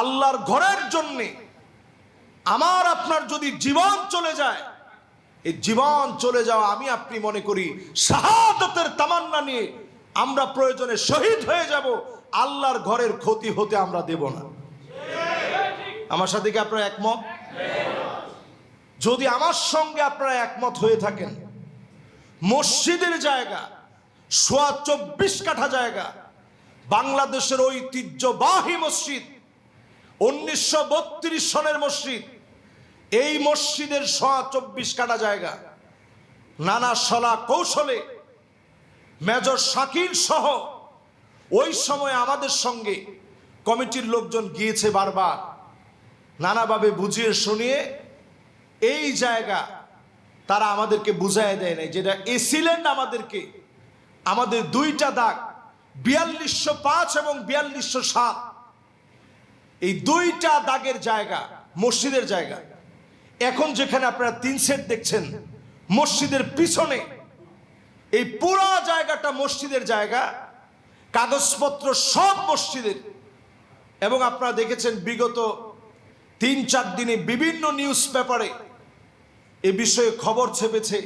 আল্লাহর ঘরের জন্যে আমার আপনার যদি জীবন চলে যায়, এই জীবন চলে যাওয়া আমি আপনি মনে করি শাহাদতের তামান্না নিয়ে আমরা প্রয়োজনে শহীদ হয়ে যাব, আল্লাহর ঘরের ক্ষতি হতে আমরা দেব না। আমার সাথে কি আপনারা একমত? যদি আমার সঙ্গে আপনারা একমত হয়ে থাকেন, মসজিদের জায়গা, সোয়া চব্বিশ কাঠা জায়গা, বাংলাদেশের ঐতিহ্যবাহী মসজিদ উনিশশো বত্রিশ সনের মসজিদ। এই মসজিদের সোয়া চব্বিশ কাটা জায়গা। নানা সলা কৌশলে মেজর শাকিল সহ ওই সময় আমাদের সঙ্গে কমিটির লোকজন গিয়েছে বারবার। নানাভাবে বুঝিয়ে শুনিয়ে এই জায়গা তারা আমাদেরকে বুঝাই দেয় নাই, যেটা এসিলেন্ড আমাদেরকে। আমাদের দুইটা দাগ, বিয়াল্লিশশো পাঁচ এবং বিয়াল্লিশশো সাত। এই দুইটা দাগের জায়গা, মসজিদের জায়গা। এখন যেখানে আপনারা তিন সেট দেখছেন, মসজিদের পিছনে এই পুরো জায়গাটা মসজিদের জায়গা, কাগজপত্র সব মসজিদের। এবং আপনারা দেখেছেন বিগত তিন চার দিনে বিভিন্ন নিউজ পেপারে এ বিষয়ে খবর ছেপেছে।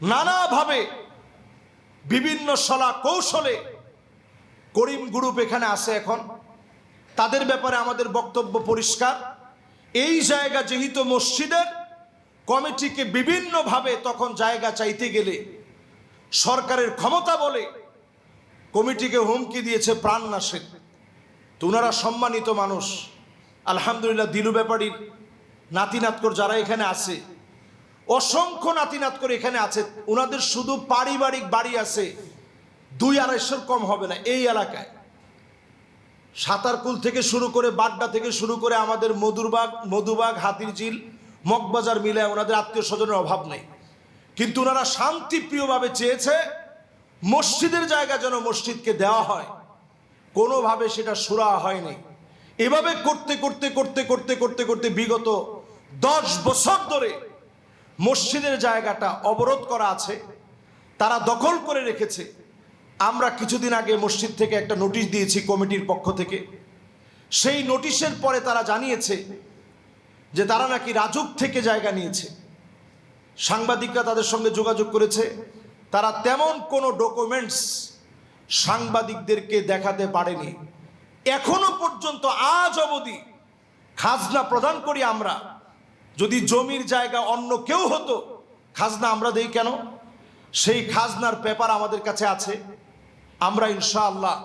নানাভাবে বিভিন্ন সলা কৌশলে করিম গ্রুপ এখানে আছে এখন। তাদের ব্যাপারে আমাদের বক্তব্য পরিষ্কার। এই জায়গা যেহেতু মসজিদের, কমিটিকে বিভিন্নভাবে তখন জায়গা চাইতে গেলে সরকারের ক্ষমতা বলে কমিটিকে হুমকি দিয়েছে প্রাণ নাশের। তো ওনারা সম্মানিত মানুষ। আলহামদুলিল্লাহ দিলু ব্যাপারীর নাতিনাতকর যারা এখানে আছে, অসংখ্য নাতিনাতকর এখানে আছে। ওনাদের শুধু পারিবারিক বাড়ি আছে, দুই আড়াইশোর কম হবে না, এই এলাকায়। সাঁতারকুল থেকে শুরু করে বাড্ডা থেকে শুরু করে আমাদের মধুরবাগ, মধুবাগ, হাতিরঝিল, মগবাজার মিলে ওনাদের আত্মীয় স্বজনের অভাব নেই। কিন্তু ওনারা শান্তিপ্রিয়ভাবে চেয়েছে মসজিদের জায়গা যেন মসজিদকে দেওয়া হয়। কোনোভাবে সেটা সুরা হয়নি। এভাবে করতে করতে করতে করতে করতে করতে বিগত দশ বছর ধরে মসজিদের জায়গাটা অবরোধ করা আছে, তারা দখল করে রেখেছে। আমরা কিছুদিন আগে মসজিদ থেকে একটা নোটিশ দিয়েছি কমিটির পক্ষ থেকে। সেই নোটিশের পরে তারা জানিয়েছে যে তারা নাকি রাজুক থেকে জায়গা নিয়েছে। সাংবাদিকরা তাদের সঙ্গে যোগাযোগ করেছে। তারা তেমন কোনো ডকুমেন্টস সাংবাদিকদেরকে দেখাতে পারেনি। এখনও পর্যন্ত আজ অবধি খাজনা প্রদান করি আমরা। যদি জমির জায়গা অন্য কেউ হতো, খাজনা আমরা দেই কেন? সেই খাজনার পেপার আমাদের কাছে আছে। আমরা ইনশাআল্লাহ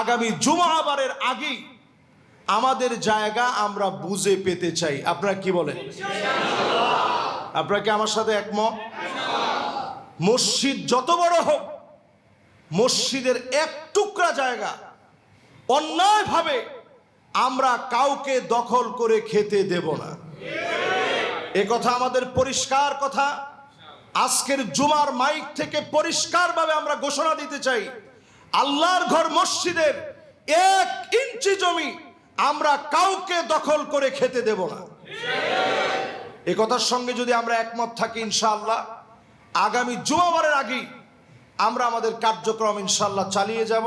আগামী জুমাবারের আগেই আমাদের জায়গা আমরা বুঝে পেতে চাই। আপনারা কি বলেন? আপনারা কি আমার সাথে একমত? মসজিদ যত বড় হোক, মসজিদের এক টুকরা জায়গা অন্যায়ভাবে আমরা কাউকে দখল করে খেতে দেব না। এ কথা আমাদের পরিষ্কার কথা। আজকের জুমার মাইক থেকে পরিষ্কারভাবে আমরা ঘোষণা দিতে চাই। আল্লাহর ঘর মসজিদের এক ইঞ্চি জমি আমরা কাউকে দখল করে খেতে দেব না। এ কথার সঙ্গে যদি আমরা একমত থাকি ইনশাআল্লাহ, আগামী জুমাবারের আগেই আমরা আমাদের কার্যক্রম ইনশাল্লাহ চালিয়ে যাব।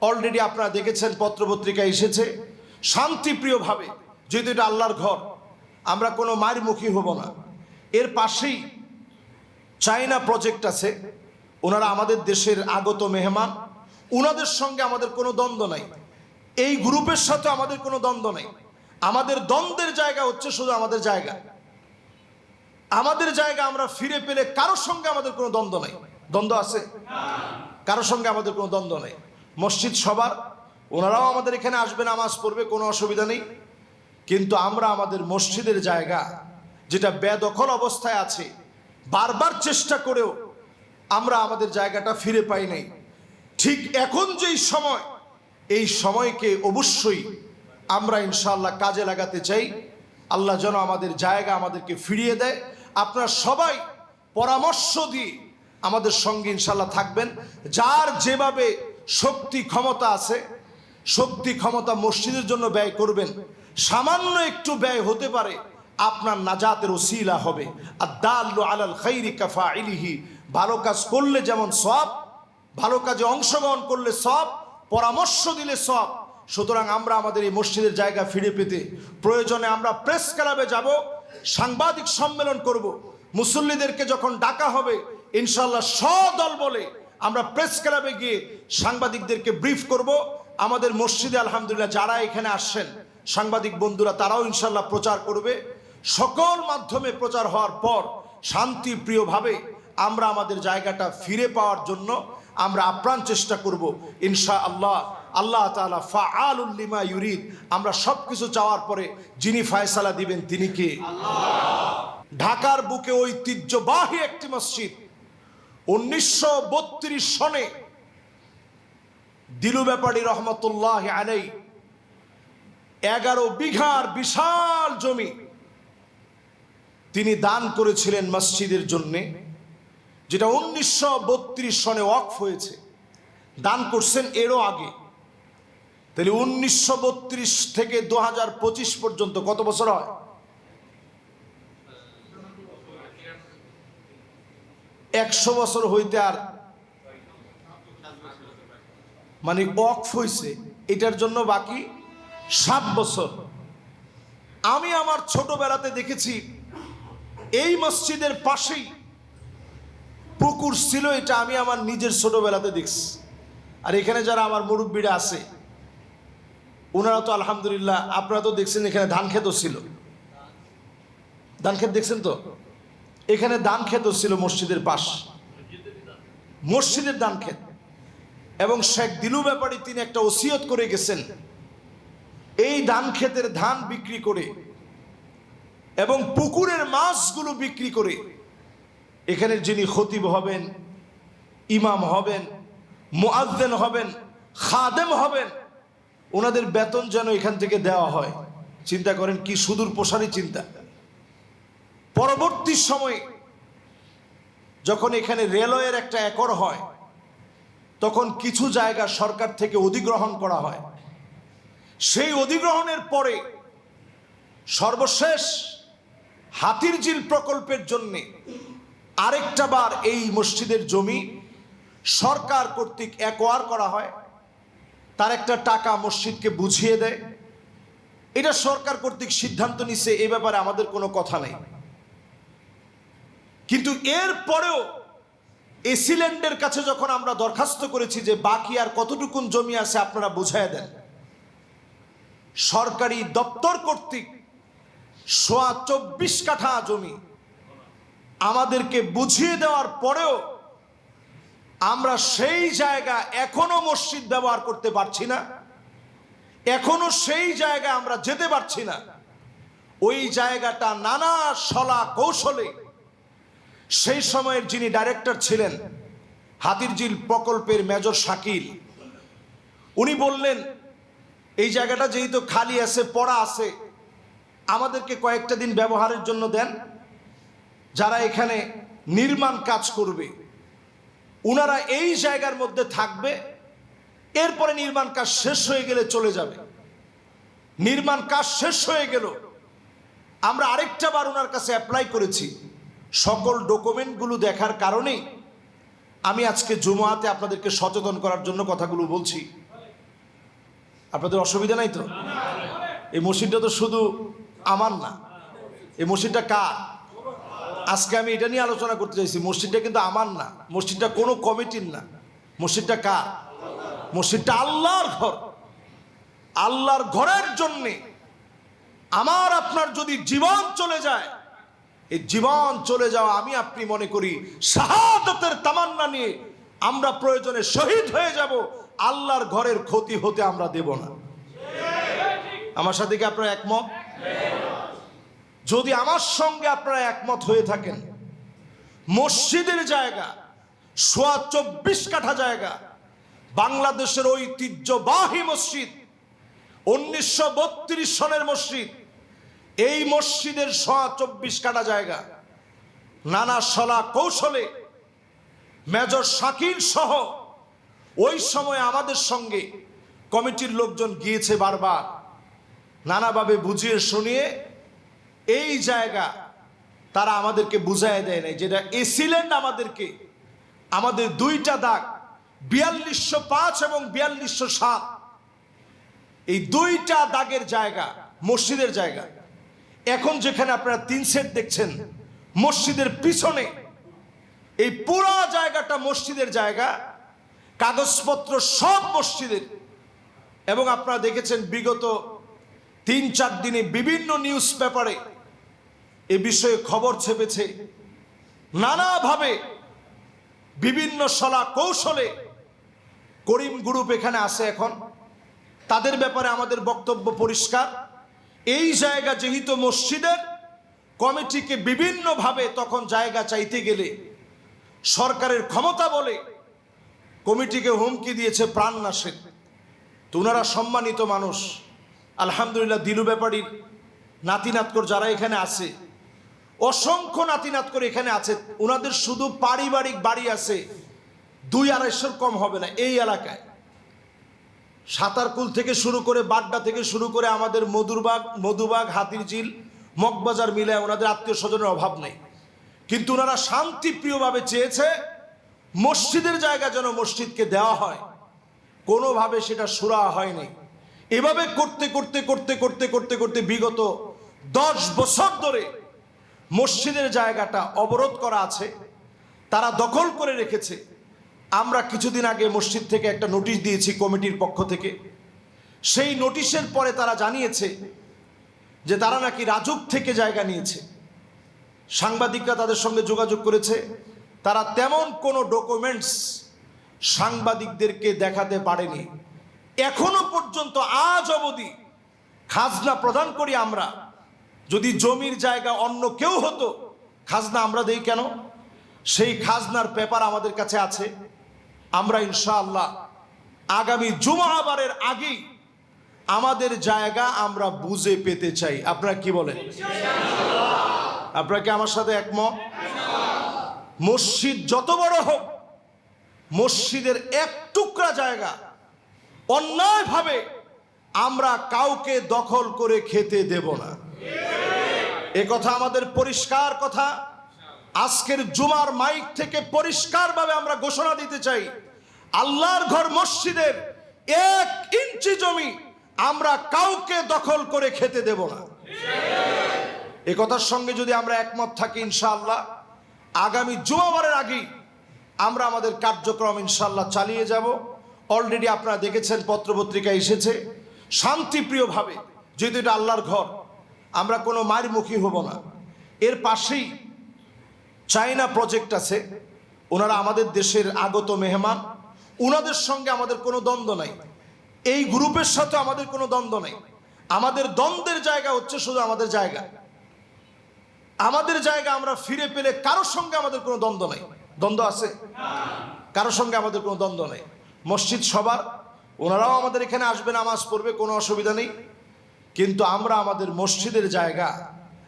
অলরেডি আপনারা দেখেছেন, পত্রপত্রিকা এসেছে। শান্তিপ্রিয়ভাবে, যেহেতু এটা আল্লাহর ঘর, আমরা কোনো মারমুখী হব না। এর পাশেই চায়না প্রজেক্ট আছে। ওনারা আমাদের দেশের আগত মেহমান। ওনাদের সঙ্গে আমাদের কোনো দ্বন্দ্ব নাই। এই গ্রুপের সাথে আমাদের কোনো দ্বন্দ্ব নেই। আমাদের দ্বন্দ্বের জায়গা হচ্ছে শুধু আমাদের জায়গা। আমাদের জায়গা আমরা ফিরে পেলে কারোর সঙ্গে আমাদের কোনো দ্বন্দ্ব নেই। দ্বন্দ্ব আছে? কারোর সঙ্গে আমাদের কোনো দ্বন্দ্ব নেই। মসজিদ সবার। ওনারাও আমাদের এখানে আসবে, নামাজ পড়বে, কোনো অসুবিধা নেই। কিন্তু আমরা আমাদের মসজিদের জায়গা, যেটা বেদখল অবস্থায় আছে বারবার চেষ্টা করেও আমরা আমাদের জায়গাটা ফিরে পাই নাই। ঠিক এখন যেই সময়, এই সময়কে অবশ্যই আমরা ইনশাল্লাহ কাজে লাগাতে চাই। আল্লাহ যেন আমাদের জায়গা আমাদেরকে ফিরিয়ে দেয়। আপনারা সবাই পরামর্শ দিয়ে আমাদের সঙ্গে ইনশাল্লাহ থাকবেন। যার যেভাবে শক্তি ক্ষমতা আছে, শক্তি ক্ষমতা মসজিদের জন্য ব্যয় করবেন, সামান্য একটু ব্যয় হতে পারে আপনার নাজাতের ওসিলা হবে। আর দাল্লু আলাল খৈরি কাফা ইলিহি ভালো কাজ করলে যেমন সব, ভালো কাজে অংশগ্রহণ করলে সব, পরামর্শ দিলে সব। সুতরাং আমরা আমাদের এই মসজিদের জায়গা ফিরে পেতে প্রয়োজনে আমরা প্রেস ক্লাবে যাব, সাংবাদিক সম্মেলন করব। মুসল্লিদেরকে যখন ডাকা হবে ইনশাল্লাহ সদল বলে আমরা প্রেস ক্লাবে গিয়ে সাংবাদিকদেরকে ব্রিফ করব। আমাদের মসজিদে আলহামদুলিল্লাহ যারা এখানে আসছেন, সাংবাদিক বন্ধুরা তারাও ইনশাল্লাহ প্রচার করবে। সকল মাধ্যমে প্রচার হওয়ার পর শান্তিপ্রিয়ভাবে আমরা আমাদের জায়গাটা ফিরে পাওয়ার জন্য আমরা আপ্রাণ চেষ্টা করব ইনশা আল্লাহ আল্লাহ তালা ফা আলুল্লিমা ইউরিদ। আমরা সব কিছু চাওয়ার পরে যিনি ফায়সালা দিবেন তিনি কে? ঢাকার বুকে ঐতিহ্যবাহী একটি মসজিদ। উনিশশো বত্রিশ সনে দিলু ব্যাপারী রহমতুল্লাহ আলাই এগারো বিঘার বিশাল জমি তিনি দান করেছিলেন মসজিদের জন্যে, যেটা উনিশশো বত্রিশ সনে ওয়াকফ হয়েছে। দান করছেন এরও আগে। তাহলে উনিশশো বত্রিশ থেকে দু পর্যন্ত কত বছর হয়? একশো বছর হইতে আর মানে অফ হয়েছে এটার জন্য বাকি সাত বছর। আমি আমার ছোটবেলাতে দেখেছি এই মসজিদের পাশেই পুকুর ছিল, এটা আমি আমার নিজের ছোটবেলাতে দেখছি। আর এখানে যারা আমার মুরব্বীরা আছে, ওনারা তো আলহামদুলিল্লাহ, আপনারা তো দেখছেন এখানে ধান খেতও ছিল। ধান ক্ষেত দেখছেন তো? এখানে ধান ক্ষেতও ছিল মসজিদের পাশ। মসজিদের ধান ক্ষেত। এবং শেখ দিলু ব্যাপারী তিনি একটা ওসিয়ত করে গেছেন, এই ধান ক্ষেতের ধান বিক্রি করে এবং পুকুরের মাছগুলো বিক্রি করে এখানে যিনি খতিব হবেন, ইমাম হবেন মুআদ্দেন হবেন, খাদেম হবেন, ওনাদের বেতন যেন এখান থেকে দেওয়া হয়। চিন্তা করেন কি সুদূর প্রসারী চিন্তা। পরবর্তী সময়ে যখন এখানে রেলওয়ের একটা একর হয়, তখন কিছু জায়গা সরকার থেকে অধিগ্রহণ করা হয়। সেই অধিগ্রহণের পরে সর্বশেষ হাতির ঝিল প্রকল্পের জন্যে আরেকটা বার এই মসজিদের জমি সরকার কর্তৃক একোয়ার করা হয়। তার একটা টাকা মসজিদকে বুঝিয়ে দেয়। এটা সরকার কর্তৃক সিদ্ধান্ত নিছে, এ ব্যাপারে আমাদের কোনো কথা নেই। কিন্তু এর পরেও এসিল্যান্ডের কাছে যখন আমরা দরখাস্ত করেছি যে বাকি আর কতটুকুন জমি আছে, আপনারা বুঝাই দেন। সরকারি দপ্তর কর্তৃক সোয়া চব্বিশ কাঠা জমি। আমাদেরকে বুঝিয়ে দেওয়ার পরেও আমরা সেই জায়গা এখনও মসজিদ ব্যবহার করতে পারছি না। এখনও সেই জায়গা আমরা যেতে পারছি না। ওই জায়গাটা নানা সলা কৌশলে সেই সময়ের যিনি ডাইরেক্টর ছিলেন, হাতিরঝিল প্রকল্পের মেজর শাকিল, উনি বললেন, এই জায়গাটা যেহেতু খালি আছে, পড়া আছে আমাদেরকে কয়েকটা দিন ব্যবহারের জন্য দেন। যারা এখানে নির্মাণ কাজ করবে ওনারা এই জায়গার মধ্যে থাকবে, এরপরে নির্মাণ কাজ শেষ হয়ে গেলে চলে যাবে। নির্মাণ কাজ শেষ হয়ে গেল। আমরা আরেকটা বার ওনার কাছে অ্যাপ্লাই করেছি। সকল ডকুমেন্টগুলো দেখার কারণেই আমি আজকে জুমাতে আপনাদেরকে সচেতন করার জন্য কথাগুলো বলছি। আপনাদের অসুবিধা নাই তো? এই মসজিদটা তো শুধু আমার না। এই মসজিদটা কার? আজকে আমি এটা নিয়ে আলোচনা করতে চাইছি, মসজিদটা কিন্তু আমার না, মসজিদটা কোনো কমিটির না। মসজিদটা কার? মসজিদটা আল্লাহর ঘর। আল্লাহর ঘরের জন্যে আমার আপনার যদি জীবন চলে যায়, এই জীবন চলে যাওয়া আমি আপনি মনে করি শাহাদতের তামান্না নিয়ে আমরা প্রয়োজনে শহীদ হয়ে যাব, আল্লাহর ঘরের ক্ষতি হতে আমরা দেব না। আমার সাথে কি আপনার একমত? যদি আমার সঙ্গে আপনারা একমত হয়ে থাকেন, মসজিদের জায়গা, সোয়া চব্বিশ কাঠা জায়গা, বাংলাদেশের ঐতিহ্যবাহী মসজিদ, উনিশশো বত্রিশ সনের মসজিদ, এই মসজিদের সোয়া চব্বিশ কাঠা জায়গা, নানা সলা কৌশলে মেজর শাকিল সহ ওই সময় আমাদের সঙ্গে কমিটির লোকজন গিয়েছে বারবার। নানাভাবে বুঝিয়ে শুনিয়ে এই জায়গা তারা আমাদেরকে বুঝাই দেয় নাই, যেটা এসিল্যান্ড আমাদেরকে, আমাদের দুইটা দাগ, বিয়াল্লিশশো পাঁচ এবং বিয়াল্লিশশো সাত। এই দুইটা দাগের জায়গা মসজিদের জায়গা। এখন যেখানে আপনারা তিন সেট দেখছেন, মসজিদের পিছনে এই পুরো জায়গাটা মসজিদের জায়গা, কাগজপত্র সব মসজিদের। এবং আপনারা দেখেছেন বিগত তিন চার দিনে বিভিন্ন নিউজ পেপারে এ বিষয়ে খবর ছেপেছে। নানাভাবে বিভিন্ন সলা কৌশলে করিম গ্রুপ এখানে আছে এখন। তাদের ব্যাপারে আমাদের বক্তব্য পরিষ্কার। এই জায়গা যেহেতু মসজিদের, কমিটিকে বিভিন্নভাবে তখন জায়গা চাইতে গেলে সরকারের ক্ষমতা বলে কমিটিকে হুমকি দিয়েছে প্রাণ নাশের তো ওনারা সম্মানিত মানুষ। আলহামদুলিল্লাহ, দিলু ব্যাপারীর নাতিনাতকর যারা এখানে আছে, অসংখ্য নাতিনাতকর এখানে আছে। ওনাদের শুধু পারিবারিক বাড়ি আছে, দুই আড়াইশোর কম হবে না এই এলাকায়। সাঁতারকুল থেকে শুরু করে বাড্ডা থেকে শুরু করে আমাদের মধুরবাগ, মধুবাগ, হাতিরঝিল, মগবাজার মিলে ওনাদের আত্মীয় স্বজনের অভাব নেই। কিন্তু ওনারা শান্তিপ্রিয়ভাবে চেয়েছে মসজিদের জায়গা যেন মসজিদকে দেওয়া হয়। কোনোভাবে সেটা সুরা হয়নি। এভাবে করতে করতে করতে করতে করতে করতে বিগত দশ বছর ধরে মসজিদের জায়গাটা অবরোধ করা আছে, তারা দখল করে রেখেছে। আমরা কিছুদিন আগে মসজিদ থেকে একটা নোটিশ দিয়েছি কমিটির পক্ষ থেকে। সেই নোটিশের পরে তারা জানিয়েছে যে তারা নাকি রাজুক থেকে জায়গা নিয়েছে। সাংবাদিকরা তাদের সঙ্গে যোগাযোগ করেছে। তারা তেমন কোনো ডকুমেন্টস সাংবাদিকদেরকে দেখাতে পারেনি। এখনও পর্যন্ত আজ অবধি খাজনা প্রদান করি আমরা। যদি জমির জায়গা অন্য কেউ হতো, খাজনা আমরা দেই কেন? সেই খাজনার পেপার আমাদের কাছে আছে। আমরা ইনশাআল্লাহ আগামী জুমাবারের আগেই আমাদের জায়গা আমরা বুঝে পেতে চাই। আপনারা কি বলেন? আপনারা কি আমার সাথে একমত? মসজিদ যত বড় হোক, মসজিদের এক টুকরা জায়গা অন্যায়ভাবে আমরা কাউকে দখল করে খেতে দেব না। এ কথা আমাদের পরিষ্কার কথা। আজকের জুমার মাইক থেকে পরিষ্কারভাবে আমরা ঘোষণা দিতে চাই, আল্লাহর ঘর মসজিদের এক ইঞ্চি জমি আমরা কাউকে দখল করে খেতে দেব না। এ কথার সঙ্গে যদি আমরা একমত থাকি ইনশাআল্লাহ, আগামী জুমাবারের আগেই আমরা আমাদের কার্যক্রম ইনশাল্লাহ চালিয়ে যাব। অলরেডি আপনারা দেখেছেন পত্রপত্রিকা এসেছে। শান্তিপ্রিয়ভাবে, যেহেতু এটা আল্লাহর ঘর, আমরা কোনো মারমুখী হব না। এর পাশেই চায়না প্রজেক্ট আছে। ওনারা আমাদের দেশের আগত মেহমান। ওনাদের সঙ্গে আমাদের কোনো দ্বন্দ্ব নাই। এই গ্রুপের সাথে আমাদের কোনো দ্বন্দ্ব নেই। আমাদের দ্বন্দ্বের জায়গা হচ্ছে শুধু আমাদের জায়গা। আমাদের জায়গা আমরা ফিরে পেলে কারোর সঙ্গে আমাদের কোনো দ্বন্দ্ব নাই। দ্বন্দ্ব আছে? কারোর সঙ্গে আমাদের কোনো দ্বন্দ্ব নেই। মসজিদ সবার। ওনারাও আমাদের এখানে আসবে, নামাজ পড়বে, কোনো অসুবিধা নেই। কিন্তু আমরা আমাদের মসজিদের জায়গা,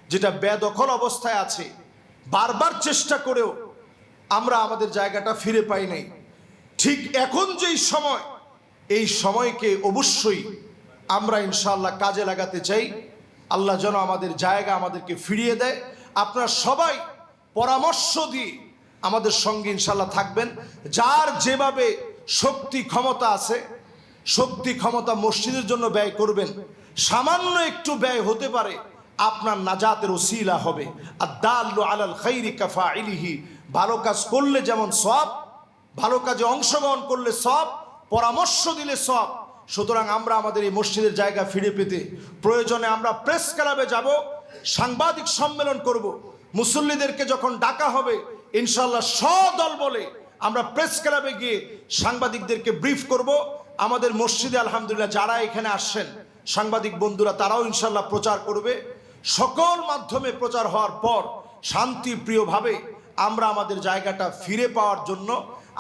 যেটা বেদখল অবস্থায় আছে, বারবার চেষ্টা করেও আমরা আমাদের জায়গাটা ফিরে পাই নাই। ঠিক এখন যেই সময়, এই সময়কে অবশ্যই আমরা ইনশাল্লাহ কাজে লাগাতে চাই। আল্লাহ যেন আমাদের জায়গা আমাদেরকে ফিরিয়ে দেয়। আপনারা সবাই পরামর্শ দিয়ে আমাদের সঙ্গে ইনশাল্লাহ থাকবেন। যার যেভাবে শক্তি ক্ষমতা আছে, শক্তি ক্ষমতা মসজিদের জন্য ব্যয় করবেন। সামান্য একটু ব্যয় হতে পারে, আপনার নাজাতের ওসিলা হবে। আর দাল্লু আলাল খৈরি কাফা ইলিহি ভালো কাজ করলে যেমন সব ভালো কাজে অংশগ্রহণ করলে সব পরামর্শ দিলে সব সুতরাং আমরা আমাদের এই মসজিদের জায়গা ফিরে পেতে প্রয়োজনে আমরা প্রেস ক্লাবে যাব, সাংবাদিক সম্মেলন করব। মুসল্লিদেরকে যখন ডাকা হবে ইনশাল্লাহ সদল বলে আমরা প্রেস ক্লাবে গিয়ে সাংবাদিকদেরকে ব্রিফ করব। আমাদের মসজিদে আলহামদুলিল্লাহ যারা এখানে আসছেন সাংবাদিক বন্ধুরা তারাও ইনশাল্লাহ প্রচার করবে। সকল মাধ্যমে প্রচার হওয়ার পর শান্তিপ্রিয়ভাবে আমরা আমাদের জায়গাটা ফিরে পাওয়ার জন্য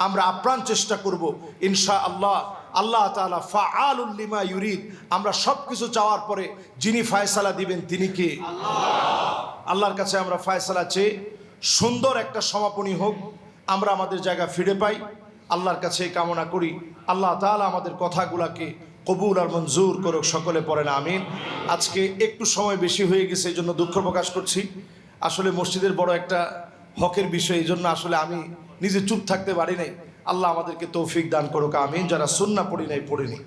আমরা আপ্রাণ চেষ্টা করব। ইনশা আল্লাহ আল্লাহ তালা ফা আলুল্লিমা ইউরিদ আমরা সব কিছু চাওয়ার পরে যিনি ফায়সালা দিবেন তিনি কে? আল্লাহর কাছে আমরা ফায়সালা চেয়ে সুন্দর একটা সমাপনী হোক। আমরা আমাদের জায়গা ফিরে পাই। আল্লাহর কাছে কামনা করি। আল্লাহ তালা আমাদের কথাগুলাকে কবুল আর মঞ্জুর করুক, সকলে পড়েন আমিন। আজকে একটু সময় বেশি হয়ে গেছে, এই জন্য দুঃখ প্রকাশ করছি। আসলে মসজিদের বড় একটা হকের বিষয়, এই জন্য আসলে আমি নিজে চুপ থাকতে পারি নাই। আল্লাহ আমাদেরকে তৌফিক দান করুক, আমিন। যারা সুন্না পড়ি নাই পড়িনি